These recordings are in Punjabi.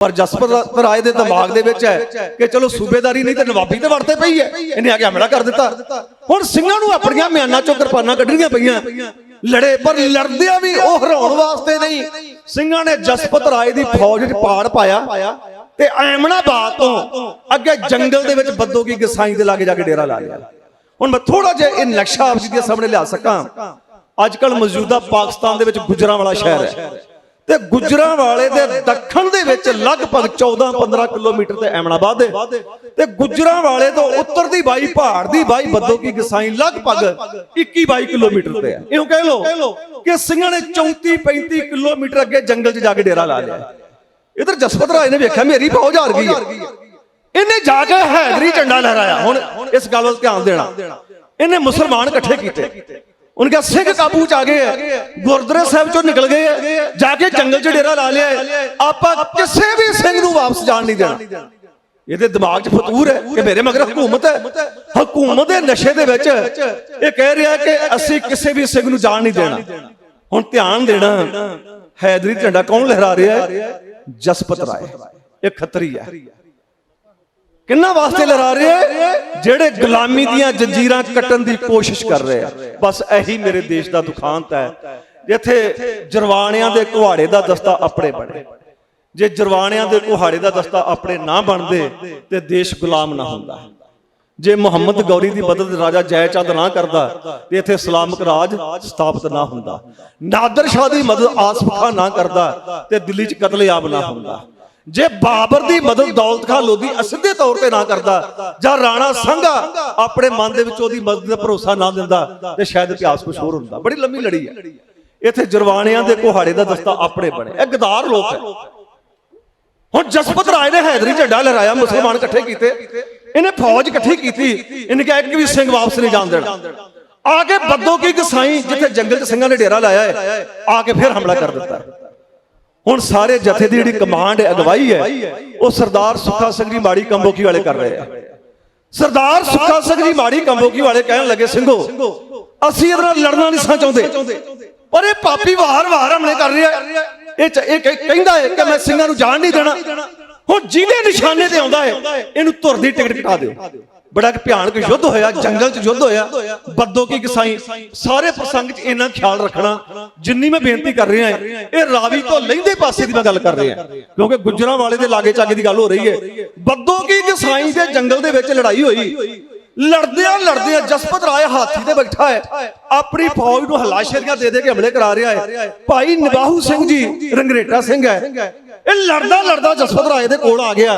ਪਰ ਜਸਪਤ ਰਾਏ ਦੇ ਦਿਮਾਗ ਦੇ ਵਿੱਚ ਹੈ ਕਿ ਚਲੋ ਸੂਬੇਦਾਰੀ ਨਹੀਂ ਤੇ ਨਵਾਬੀ ਤੇ ਵੜਤੇ ਪਈ ਹੈ। ਇਹਨੇ ਆ ਕੇ ਹਮਲਾ ਕਰ ਦਿੱਤਾ। ਹੁਣ ਸਿੰਘਾਂ ਨੂੰ ਆਪਣੀਆਂ ਮਿਆਨਾਂ ਚੋਂ ਕਿਰਪਾਨਾਂ ਕੱਢਣੀਆਂ ਪਈਆਂ। ਲੜੇ ਪਰ ਲੜਦਿਆਂ ਵੀ ਉਹ ਹਰਾਉਣ ਵਾਸਤੇ ਨਹੀਂ। ਸਿੰਘਾਂ ਨੇ ਜਸਪਤ ਰਾਏ ਦੀ ਫੌਜ 'ਚ ਪਾੜ ਪਾਇਆ ਤੇ ਐਮਨਾਬਾਦ ਤੋਂ ਅੱਗੇ ਜੰਗਲ ਦੇ ਵਿੱਚ ਬੱਦੋ ਕੀ ਗਸਾਈ ਦੇ ਲਾਗੇ ਜਾ ਕੇ ਡੇਰਾ ਲਾ ਲਿਆ। ਹੁਣ ਮੈਂ ਥੋੜਾ ਜਿਹਾ ਇਹ ਨਕਸ਼ਾ ਆਪ ਜੀ ਦੇ ਸਾਹਮਣੇ ਲਿਆ ਸਕਾਂ। ਅੱਜ ਕੱਲ ਮੌਜੂਦਾ ਪਾਕਿਸਤਾਨ ਦੇ ਵਿੱਚ ਗੁਜਰਾਂਵਾਲਾ ਸ਼ਹਿਰ ਹੈ। ਤੇ ਗੁਜਰਾਂਵਾਲੇ ਦੇ ਦੱਖਣ ਦੇ ਵਿੱਚ ਲਗਭਗ 14-15 ਕਿਲੋਮੀਟਰ ਤੇ ਐਮਨਾਬਾਦ ਹੈ। ਤੇ ਗੁਜਰਾਂਵਾਲੇ ਤੋਂ ਉੱਤਰ ਦੀ ਬਾਈ, ਪਹਾੜ ਦੀ ਬਾਈ ਬੱਦੋ ਕੀ ਗਸਾਈ ਲਗਭਗ 21-22 ਕਿਲੋਮੀਟਰ ਤੇ ਹੈ। ਇਉਂ ਕਹਿ ਲੋ ਕਿ ਸਿੰਘਾਂ ਨੇ 34-35 ਕਿਲੋਮੀਟਰ ਅੱਗੇ ਜੰਗਲ 'ਚ ਜਾ ਕੇ ਡੇਰਾ ਲਾ ਲਿਆ। ਇਧਰ ਜਸਪਤ ਰਾਏ ਨੇ ਵੇਖਿਆ ਮੇਰੀ ਫੌਜ ਹਾਰ ਗਈ ਹੈ। ਇਹਨੇ ਜਾ ਕੇ ਹੈਦਰੀ ਝੰਡਾ ਲਹਿਰਾਇਆ। ਹੁਣ ਇਸ ਗੱਲ ਵੱਲ ਧਿਆਨ ਦੇਣਾ। ਇਹਨੇ ਮੁਸਲਮਾਨ ਇਕੱਠੇ ਕੀਤੇ। ਸਿੰਘ ਕਾਬੂ ਚ ਆ ਗਏ ਆ ਗੁਰਦੁਆਰੇ ਸਾਹਿਬ ਚੋਂ ਨਿਕਲ ਗਏ ਆ ਜਾ ਕੇ ਜੰਗਲ 'ਚ ਡੇਰਾ ਲਾ ਲਿਆ। ਆਪਾਂ ਕਿਸੇ ਵੀ ਸਿੰਘ ਨੂੰ ਵਾਪਸ ਜਾਣ ਨਹੀਂ ਦੇਣਾ ਇਹਦੇ ਦਿਮਾਗ 'ਚ ਫਤੂਰ ਹੈ ਕਿ ਮੇਰੇ ਮਗਰ ਹਕੂਮਤ ਹੈ ਹਕੂਮਤ ਦੇ ਨਸ਼ੇ ਦੇ ਵਿੱਚ ਇਹ ਕਹਿ ਰਿਹਾ ਕਿ ਅਸੀਂ ਕਿਸੇ ਵੀ ਸਿੰਘ ਨੂੰ ਜਾਣ ਨਹੀਂ ਦੇਣਾ ਹੁਣ ਧਿਆਨ ਦੇਣਾ ਹੈਦਰੀ ਝੰਡਾ ਕੌਣ ਲਹਿਰਾ ਰਿਹਾ ਹੈ ਜਸਪਤ ਰਾਏ ਇਹ ਖੱਤਰੀ ਹੈ ਕਿੰਨਾ ਵਾਸਤੇ ਲਹਿਰਾ ਰਹੇ ਆ? ਜਿਹੜੇ ਗੁਲਾਮੀ ਦੀਆਂ ਜੰਜੀਰਾਂ ਕੱਟਣ ਦੀ ਕੋਸ਼ਿਸ਼ ਕਰ ਰਹੇ ਆ। ਬਸ ਇਹੀ ਮੇਰੇ ਦੇਸ਼ ਦਾ ਦੁਖਾਂਤ ਹੈ। ਜਿੱਥੇ ਜਰਵਾਣਿਆਂ ਦੇ ਕੁਹਾੜੇ ਦਾ ਦਸਤਾ ਆਪਣੇ ਬਣੇ। ਜੇ ਜਰਵਾਣਿਆਂ ਦੇ ਕੁਹਾੜੇ ਦਾ ਦਸਤਾ ਆਪਣੇ ਨਾ ਬਣਦੇ ਤੇ ਦੇਸ਼ ਗੁਲਾਮ ਨਾ ਹੁੰਦਾ। ਜੇ ਮੁਹੰਮਦ ਗੌਰੀ ਦੀ ਮਦਦ ਰਾਜਾ ਜੈਚੰਦ ਨਾ ਕਰਦਾ ਤੇ ਇੱਥੇ ਇਸਲਾਮਿਕ ਰਾਜ ਸਥਾਪਿਤ ਨਾ ਹੁੰਦਾ। ਨਾਦਰ ਸ਼ਾਹ ਦੀ ਮਦਦ ਆਸਫ ਖਾਨ ਨਾ ਕਰਦਾ ਤੇ ਦਿੱਲੀ 'ਚ ਕਤਲੇਆਮ ਨਾ ਹੁੰਦਾ। ਜੇ ਬਾਬਰ ਦੀ ਮਦਦ ਦੌਲਤ ਖਾਨ ਲੋਧੀ ਅਸਿੱਧੇ ਤੌਰ ਤੇ ਨਾ ਕਰਦਾ, ਜਾਂ ਰਾਣਾ ਸੰਘਾ ਆਪਣੇ ਮਨ ਦੇ ਵਿੱਚ ਉਹਦੀ ਮਦਦ ਦਾ ਭਰੋਸਾ ਨਾ ਦਿੰਦਾ, ਤੇ ਸ਼ਾਇਦ ਇਤਿਹਾਸ ਕੁਝ ਹੋਰ ਹੁੰਦਾ। ਬੜੀ ਲੰਮੀ ਲੜੀ ਹੈ। ਇੱਥੇ ਜਰਵਾਣਿਆਂ ਦੇ ਕੁਹਾੜੇ ਦਾ ਦਸਤਾ ਆਪਣੇ ਬਣੇ। ਇਹ ਗਦਾਰ ਲੋਕ ਹੈ। ਹੁਣ ਜਸਪਤ ਰਾਏ ਨੇ ਹੈਦਰੀ ਝੰਡਾ ਲਹਿਰਾਇਆ, ਮੁਸਲਮਾਨ ਇਕੱਠੇ ਕੀਤੇ। ਇਹਨੇ ਫੌਜ ਇਕੱਠੀ ਕੀਤੀ। ਇਹਨੇ ਕਿਹਾ ਇੱਕ ਵੀ ਸਿੰਘ ਵਾਪਸ ਨਹੀਂ ਜਾਣ ਦੇਣਾ। ਆ ਕੇ ਬੱਦੋ ਕੀ ਗਸਾਈ, ਜਿੱਥੇ ਜੰਗਲ 'ਚ ਸਿੰਘਾਂ ਨੇ ਡੇਰਾ ਲਾਇਆ ਹੈ, ਆ ਕੇ ਫਿਰ ਹਮਲਾ ਕਰ ਦਿੱਤਾ। ਹੁਣ ਸਾਰੇ ਜਥੇ ਦੀ ਜਿਹੜੀ ਕਮਾਂਡ ਹੈ, ਅਗਵਾਈ ਹੈ, ਉਹ ਸਰਦਾਰ ਸੁੱਖਾ ਸਿੰਘ ਜੀ ਮਾੜੀ ਕੰਬੋਕੀ ਵਾਲੇ ਕਰ ਰਹੇ ਆ। ਸਰਦਾਰ ਸੁੱਖਾ ਸਿੰਘ ਜੀ ਮਾੜੀ ਕੰਬੋਕੀ ਵਾਲੇ ਕਹਿਣ ਲੱਗੇ, ਸਿੰਘੋ, ਅਸੀਂ ਇਹਦੇ ਨਾਲ ਲੜਨਾ ਨਹੀਂ ਸਾਂ ਚਾਹੁੰਦੇ। ਪਰ ਇਹ ਪਾਪੀ ਵਾਰ-ਵਾਰ ਹਮਲੇ ਕਰ ਰਿਹਾ ਇਹ ਇਹ ਕਹਿੰਦਾ ਹੈ ਕਿ ਮੈਂ ਸਿੰਘਾਂ ਨੂੰ ਜਾਣ ਨਹੀਂ ਦੇਣਾ। ਹੁਣ ਜਿਹਦੇ ਨਿਸ਼ਾਨੇ ਤੇ ਆਉਂਦਾ ਹੈ, ਇਹਨੂੰ ਧੁਰ ਦੀ ਟਿਕਟ ਕਟਾ ਦਿਓ। ਬੜਾ ਕਿ ਭਿਆਨਕ ਯੁੱਧ ਹੋਇਆ ਜੰਗਲ 'ਚ ਯੁੱਧ ਹੋਇਆ। ਬੱਦੋ ਕੀ ਗਸਾਈ ਸਾਰੇ ਪ੍ਰਸੰਗ 'ਚ ਇਹਨਾਂ ਖਿਆਲ ਰੱਖਣਾ ਜਿੰਨੀ ਮੈਂ ਬੇਨਤੀ ਕਰ ਰਿਹਾ ਇਹ ਰਾਵੀ ਤੋਂ ਲਹਿੰਦੇ ਪਾਸੇ ਦੀ ਮੈਂ ਗੱਲ ਕਰ ਰਿਹਾ। ਕਿਉਂਕਿ ਗੁੱਜਰਾਂ ਵਾਲੇ ਦੇ ਲਾਗੇ ਚਾਗੇ ਦੀ ਗੱਲ ਹੋ ਰਹੀ ਹੈ। ਬੱਦੋ ਕੀ ਗਸਾਈ ਦੇ ਜੰਗਲ ਦੇ ਵਿੱਚ ਲੜਾਈ ਹੋਈ। ਲੜਦਿਆਂ ਲੜਦਿਆਂ ਜਸਪਤ ਰਾਏ ਹਾਥੀ ਤੇ ਬੈਠਾ ਹੈ। ਆਪਣੀ ਫੌਜ ਨੂੰ ਹਲਾਸ਼ੇਰੀਆਂ ਦੇ ਦੇ ਕੇ ਹਮਲੇ ਕਰਾ ਰਿਹਾ ਹੈ। ਭਾਈ ਨਿਵਾਹੂ ਸਿੰਘ ਜੀ ਰੰਗਰੇਟਾ ਸਿੰਘ ਹੈ। ਇਹ ਲੜਦਾ ਲੜਦਾ ਜਸਪਤ ਰਾਏ ਦੇ ਕੋਲ ਆ ਗਿਆ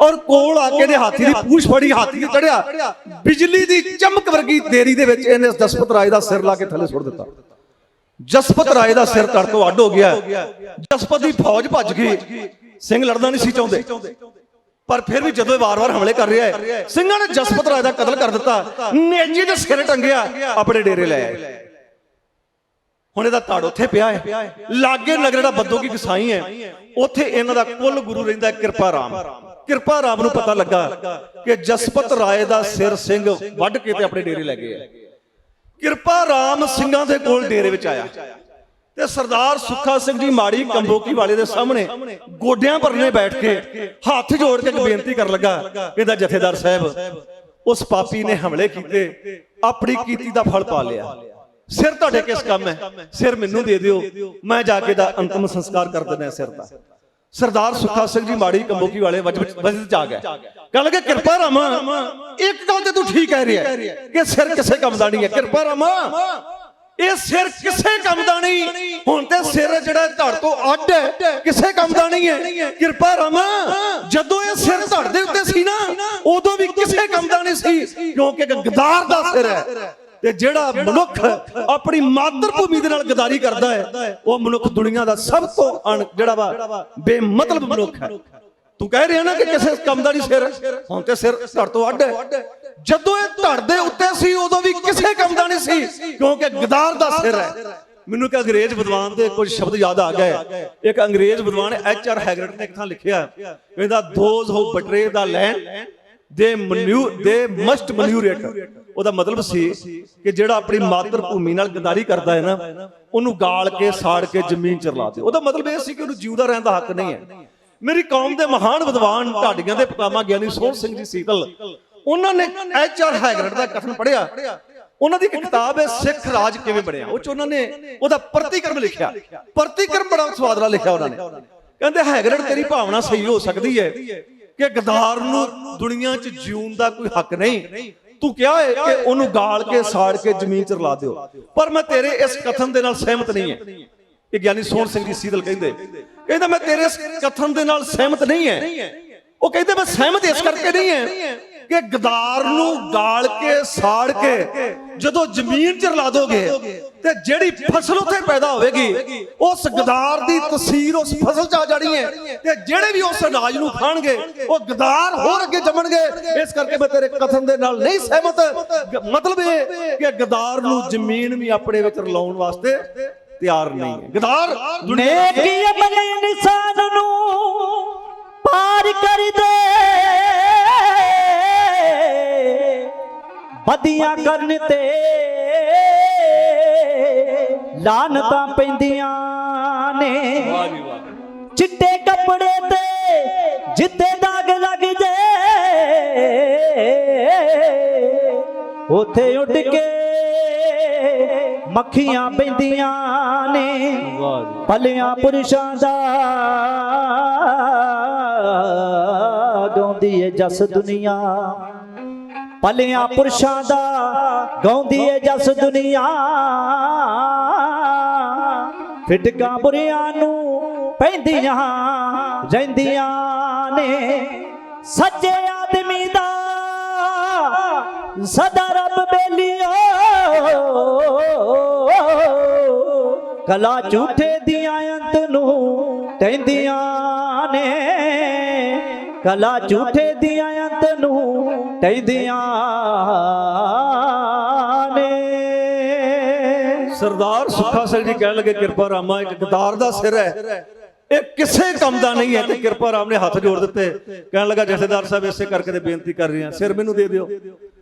ਔਰ ਕੋਲ ਆ ਕੇ ਦੇ ਹਾਥੀ ਦੀ ਪੂਛ ਫੜੀ, ਹਾਥੀ ਤੇ ਚੜਿਆ। ਬਿਜਲੀ ਦੀ ਚਮਕ ਵਰਗੀ ਦੇਰੀ ਦੇ ਵਿੱਚ ਇਹਨੇ ਜਸਪਤ ਰਾਏ ਦਾ ਸਿਰ ਲਾ ਕੇ ਥੱਲੇ ਸੁੱਟ ਦਿੱਤਾ। ਜਸਪਤ ਰਾਏ ਦਾ ਸਿਰ ਤੜ ਤੋਂ ਅੱਡ ਹੋ ਗਿਆ। ਜਸਪਤ ਦੀ ਫੌਜ ਭੱਜ ਗਈ। ਸਿੰਘ ਲੜਨਾ ਨਹੀਂ ਸੀ ਚਾਹੁੰਦੇ। ਪਰ ਫਿਰ ਵੀ ਜਦੋਂ ਇਹ ਵਾਰ-ਵਾਰ ਹਮਲੇ ਕਰ ਰਿਹਾ ਹੈ, ਸਿੰਘਾਂ ਨੇ ਜਸਪਤ ਰਾਏ ਦਾ ਕਤਲ ਕਰ ਦਿੱਤਾ। ਨੇਜੀ ਦੇ ਸਿਰ ਟੰਗਿਆ, ਆਪਣੇ ਡੇਰੇ ਲੈ ਆਏ। ਹੁਣ ਇਹਦਾ ਧੜ ਉੱਥੇ ਪਿਆ ਹੈ। ਲਾਗੇ ਨਗਰ ਦਾ ਬੱਦੋ ਕੀ ਗਸਾਈ ਹੈ, ਉੱਥੇ ਇਹਨਾਂ ਦਾ ਕੁੱਲ ਗੁਰੂ ਰਹਿੰਦਾ ਕਿਰਪਾ ਰਾਮ। ਕਿਰਪਾ ਰਾਮ ਨੂੰ ਪਤਾ ਲੱਗਾ ਕਿ ਜਸਪਤ ਰਾਏ ਦਾ ਸਿਰ ਸਿੰਘ ਵੱਢ ਕੇ ਤੇ ਆਪਣੇ ਡੇਰੇ ਲੈ ਗਏ ਆ। ਕਿਰਪਾ ਰਾਮ ਸਿੰਘਾਂ ਦੇ ਕੋਲ ਡੇਰੇ ਵਿੱਚ ਆਇਆ। ਤੇ ਸਰਦਾਰ ਸੁੱਖਾ ਸਿੰਘ ਜੀ ਮਾੜੀ ਕੰਬੋਕੀ ਵਾਲੇ ਦੇ ਸਾਹਮਣੇ ਗੋਡਿਆਂ ਭਰਨੇ ਬੈਠ ਕੇ ਹੱਥ ਜੋੜ ਕੇ ਬੇਨਤੀ ਕਰਨ ਲੱਗਾ, ਇਹਦਾ ਜਥੇਦਾਰ ਸਾਹਿਬ, ਉਸ ਪਾਪੀ ਨੇ ਹਮਲੇ ਕੀਤੇ, ਆਪਣੀ ਕੀਤੀ ਦਾ ਫਲ ਪਾ ਲਿਆ। ਸਿਰ ਤੁਹਾਡੇ ਕਿਸ ਕੰਮ ਹੈ? ਸਿਰ ਮੈਨੂੰ ਦੇ ਦਿਓ। ਮੈਂ ਜਾ ਕੇ ਦਾ ਅੰਤਮ ਸੰਸਕਾਰ ਕਰ ਦਿੰਦਾ ਸਿਰ ਦਾ। ਸਰਦਾਰ ਸੁੱਖਾ ਸਿੰਘ ਜੀ ਮਾੜੀ ਕੰਬੋਕੀ ਵਾਲੇ ਵਜਦ ਚ ਆ ਗਏ ਕਹਿਣ ਲੱਗੇ ਕਿਰਪਾ ਰਾਮਾ ਇੱਕ ਗੱਲ ਤੇ ਤੂੰ ਠੀਕ ਕਹਿ ਰਿਹਾ ਕਿ ਸਿਰ ਕਿਸੇ ਕੰਮ ਦਾ ਨਹੀਂ ਹੈ। ਕਿਰਪਾ ਰਾਮਾ। ਇਹ ਸਿਰ ਕਿਸੇ ਕੰਮ ਦਾ ਨਹੀਂ। ਹੁਣ ਤੇ ਸਿਰ ਜਿਹੜਾ ਧੜ ਤੋਂ ਅੱਡ ਹੈ ਕਿਸੇ ਕੰਮ ਦਾ ਨਹੀਂ ਹੈ। ਕਿਰਪਾ ਰਾਮਾ। ਜਦੋਂ ਇਹ ਸਿਰ ਧੜ ਦੇ ਉੱਤੇ ਸੀ ਨਾ ਉਦੋਂ ਵੀ ਕਿਸੇ ਕੰਮ ਦਾ ਨਹੀਂ ਸੀ। ਕਿਉਂਕਿ ਇੱਕ ਗਦਾਰ ਦਾ ਸਿਰ ਹੈ। ਤੇ ਜਿਹੜਾ ਮਨੁੱਖ ਆਪਣੀ ਮਾਤਰ ਭੂਮੀ ਦੇ ਨਾਲ ਗਦਾਰੀ ਕਰਦਾ ਹੈ। ਉਹ ਮਨੁੱਖ ਦੁਨੀਆ ਦਾ ਸਭ ਤੋਂ ਅਣ ਜਿਹੜਾ ਵਾ ਬੇਮਤਲਬ ਮਨੁੱਖ ਹੈ। ਤੂੰ ਕਹਿ ਰਿਹਾ ਨਾ ਕਿ ਕਿਸੇ ਕੰਮ ਦਾ ਨਹੀਂ ਸਿਰ ਹੁਣ ਤੇ ਸਿਰ ਧੜ ਤੋਂ ਅੱਡ ਹੈ। ਜਦੋਂ ਇਹ ਧੜ ਦੇ ਉੱਤੇ ਸੀ ਉਦੋਂ ਵੀ ਕਿਸੇ ਕੰਮ ਦਾ ਨਹੀਂ ਸੀ ਕਿਉਂਕਿ ਗਦਾਰ ਦਾ ਸਿਰ ਹੈ। ਮੈਨੂੰ ਇੱਕ ਅੰਗਰੇਜ਼ ਵਿਦਵਾਨ ਦੇ ਕੁਝ ਸ਼ਬਦ ਯਾਦ ਆ ਗਏ। ਇੱਕ ਅੰਗਰੇਜ਼ ਵਿਦਵਾਨ ਐਚ ਆਰ ਹੈਗਰਟ ਨੇ ਇੱਕ ਥਾਂ ਲਿਖਿਆ ਕਹਿੰਦਾ ਦੋਜ਼ ਹੋ ਬਟਰੇ ਦਾ ਲੈਂਡ ਦੇ ਮਨਿਊ ਦੇ ਮਸਟ ਮਨਿਊਰੇਟ ਉਹਦਾ ਮਤਲਬ ਸੀ ਕਿ ਜਿਹੜਾ ਆਪਣੀ ਮਾਤਰ ਭੂਮੀ ਨਾਲ ਗਦਾਰੀ ਕਰਦਾ ਹੈ ਨਾ, ਉਹਨੂੰ ਗਾਲ ਕੇ, ਸਾੜ ਕੇ ਜ਼ਮੀਨ ਚ ਦੇ ਉਹਦਾ ਮਤਲਬ ਇਹ ਸੀ ਕਿ ਉਹਨੂੰ ਜਿਉਂਦਾ ਰਹਿਣ ਦਾ ਹੱਕ ਨਹੀਂ ਹੈ। ਮੇਰੀ ਕੌਮ ਦੇ ਮਹਾਨ ਵਿਦਵਾਨ ਢਾਡੀਆਂ ਦੇ ਪਤਾਮਾ ਗਿਆਨੀ ਸੋਹਣ ਸਿੰਘ ਜੀ ਸੀਤਲ, ਉਹਨਾਂ ਨੇ ਐਚ ਆਰ ਹੈਗਰਡ ਦਾ ਕਥਨ ਪੜਿਆ ਉਹਨਾਂ ਦੀ ਇੱਕ ਕਿਤਾਬ ਹੈ, ਸਿੱਖ ਰਾਜ ਕਿਵੇਂ ਬਣਿਆ? ਉਹ ਚ ਉਹਨਾਂ ਨੇ ਉਹਦਾ ਪ੍ਰਤੀਕਰਮ ਲਿਖਿਆ। ਪ੍ਰਤੀਕਰਮ ਬੜਾ ਸਵਾਦ ਨਾਲ ਲਿਖਿਆ ਉਹਨਾਂ ਨੇ। ਕਹਿੰਦੇ ਹੈਗਰਡ ਤੇਰੀ ਭਾਵਨਾ ਸਹੀ ਹੋ ਸਕਦੀ ਹੈ। ਕਿ ਗਦਾਰ ਨੂੰ ਦੁਨੀਆ 'ਚ ਜਿਉਣ ਦਾ ਕੋਈ ਹੱਕ ਨਹੀਂ। ਤੂੰ ਕਿਹਾ ਹੈ ਕਿ ਉਹਨੂੰ ਗਾਲ ਕੇ ਸਾੜ ਕੇ ਜ਼ਮੀਨ 'ਚ ਰਲਾ ਦਿਓ। ਪਰ ਮੈਂ ਤੇਰੇ ਇਸ ਕਥਨ ਦੇ ਨਾਲ ਸਹਿਮਤ ਨਹੀਂ ਹੈ ਇਹ ਗਿਆਨੀ ਸੋਹਣ ਸਿੰਘ ਜੀ ਸੀਤਲ ਕਹਿੰਦੇ, ਕਹਿੰਦਾ ਮੈਂ ਤੇਰੇ ਇਸ ਕਥਨ ਦੇ ਨਾਲ ਸਹਿਮਤ ਨਹੀਂ ਹੈ ਉਹ ਕਹਿੰਦੇ ਮੈਂ ਸਹਿਮਤ ਇਸ ਕਰਕੇ ਨਹੀਂ ਹੈ ਕਿ ਗਦਾਰ ਨੂੰ ਗਾਲ ਕੇ ਸਾੜ ਕੇ ਜਦੋਂ ਜ਼ਮੀਨ 'ਚ ਰਲਾ ਦੋਗੇ ਤੇ ਜਿਹੜੀ ਫਸਲ ਉੱਥੇ ਪੈਦਾ ਹੋਵੇਗੀ ਉਸ ਗਦਾਰ ਦੀ ਤਸਵੀਰ ਉਸ ਫਸਲ 'ਚ ਆ ਜਾਣੀ ਹੈ ਤੇ ਜਿਹੜੇ ਵੀ ਉਸ ਅਨਾਜ ਨੂੰ ਖਾਣਗੇ ਉਹ ਗਦਾਰ ਹੋਰ ਅੱਗੇ ਜੰਮਣਗੇ। ਇਸ ਕਰਕੇ ਮੈਂ ਤੇਰੇ ਕਥਨ ਦੇ ਨਾਲ ਨਹੀਂ ਸਹਿਮਤ। ਮਤਲਬ ਇਹ ਕਿ ਗਦਾਰ ਨੂੰ ਜ਼ਮੀਨ ਵੀ ਆਪਣੇ ਵਿੱਚ ਰਲਾਉਣ ਵਾਸਤੇ ਤਿਆਰ ਨਹੀਂ ਹੈ। ਗਦਾਰ ਨੇਕੀ ਅਮਲੀ ਬਦੀਆਂ ਕਰਨ ਤੇ ਲਾਨਤਾਂ ਪੈਂਦੀਆਂ ਨੇ। ਚਿੱਟੇ ਕੱਪੜੇ ਤੇ ਜਿੱਤੇ ਦਾਗ ਲੱਗ ਜੇ ਉਥੇ ਉੱਡ ਕੇ ਮੱਖੀਆਂ ਪੈਂਦੀਆਂ ਨੇ। ਭਲਿਆਂ ਪੁਰਸ਼ਾਂ ਦਾ ਗਾਉਂਦੀ ਏ ਜਸ ਦੁਨੀਆ। ਭਲਿਆਂ ਪੁਰਸ਼ਾਂ ਦਾ ਗਾਉਂਦੀ ਏ ਜਸ ਦੁਨੀਆ। ਫਿਟਕਾਂ ਬੁਰਿਆਂ ਨੂੰ ਪੈਂਦੀਆਂ, ਰਹਿੰਦੀਆਂ ਨੇ। ਸੱਚੇ ਆਦਮੀ ਦਾ ਸਦਾ ਰੱਬ ਬੇਲੀਓ। ਕਲਾ ਝੂਠੇ ਦੀਆਂ ਅੰਤ ਨੂੰ ਟੈਂਦੀਆਂ ਨੇ। ਕਲਾ ਝੂਠੇ ਦੀਆਂ ਅੰਤ ਨੂੰ ਟੈਂਦੀਆਂ ਨੇ। ਸਰਦਾਰ ਸੁੱਖਾ ਸਿੰਘ ਜੀ ਕਹਿਣ ਲੱਗੇ, ਕਿਰਪਾ ਰਾਮਾ ਇੱਕ ਗਦਾਰ ਦਾ ਸਿਰ ਹੈ। ਇਹ ਕਿਸੇ ਕੰਮ ਦਾ ਨਹੀਂ ਹੈ ਤੇ ਕਿਰਪਾ ਰਾਮ ਨੇ ਹੱਥ ਜੋੜ ਦਿੱਤੇ। ਕਹਿਣ ਲੱਗਾ, ਜਥੇਦਾਰ ਸਾਹਿਬ ਇਸੇ ਕਰਕੇ ਤੇ ਬੇਨਤੀ ਕਰ ਰਹੇ ਹਾਂ। ਸਿਰ ਮੈਨੂੰ ਦੇ ਦਿਓ।